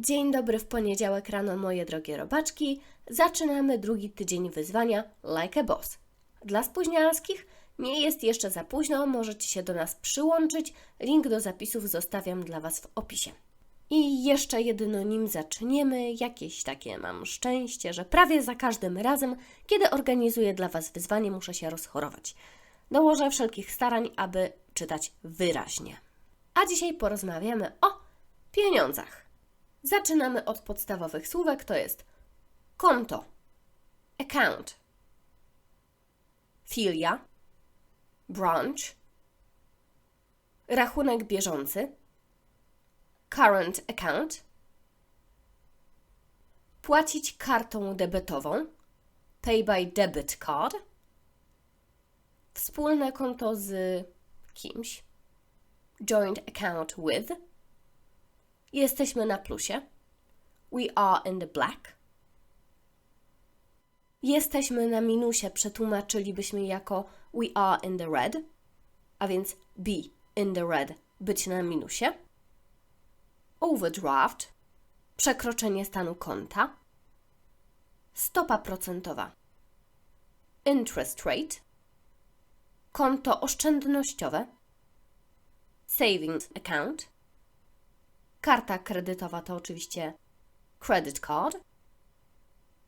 Dzień dobry w poniedziałek rano, moje drogie robaczki. Zaczynamy drugi tydzień wyzwania Like a Boss. Dla spóźnialskich nie jest jeszcze za późno, możecie się do nas przyłączyć. Link do zapisów zostawiam dla Was w opisie. I jeszcze jedno nim zaczniemy, jakieś takie mam szczęście, że prawie za każdym razem, kiedy organizuję dla Was wyzwanie, muszę się rozchorować. Dołożę wszelkich starań, aby czytać wyraźnie. A dzisiaj porozmawiamy o pieniądzach. Zaczynamy od podstawowych słówek, to jest konto, account, filia, branch, rachunek bieżący, current account, płacić kartą debetową, pay by debit card, wspólne konto z kimś, joint account with, jesteśmy na plusie, we are in the black, jesteśmy na minusie przetłumaczylibyśmy jako we are in the red, a więc be in the red, być na minusie, overdraft, przekroczenie stanu konta, stopa procentowa, interest rate, konto oszczędnościowe, savings account, karta kredytowa to oczywiście credit card,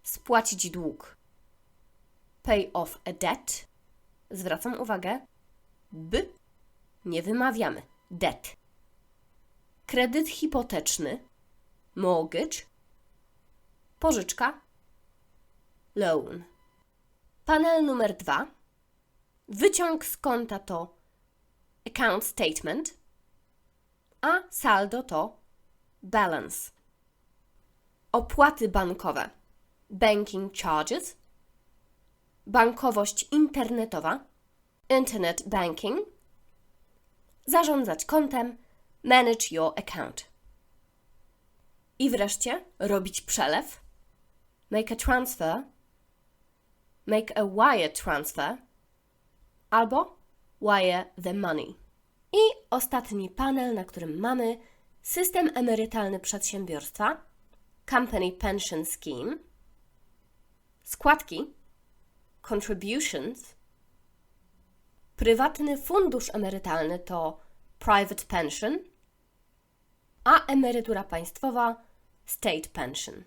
spłacić dług, pay off a debt, zwracam uwagę, b, nie wymawiamy, debt, kredyt hipoteczny, mortgage, pożyczka, loan. Panel numer dwa. Wyciąg z konta to account statement, a saldo to balance. Opłaty bankowe. Banking charges, bankowość internetowa. Internet banking, zarządzać kontem. Manage your account. I wreszcie robić przelew. Make a transfer, make a wire transfer. Albo wire the money. I ostatni panel, na którym mamy system emerytalny przedsiębiorstwa, Company Pension Scheme, składki, contributions, prywatny fundusz emerytalny to private pension, a emerytura państwowa state pension.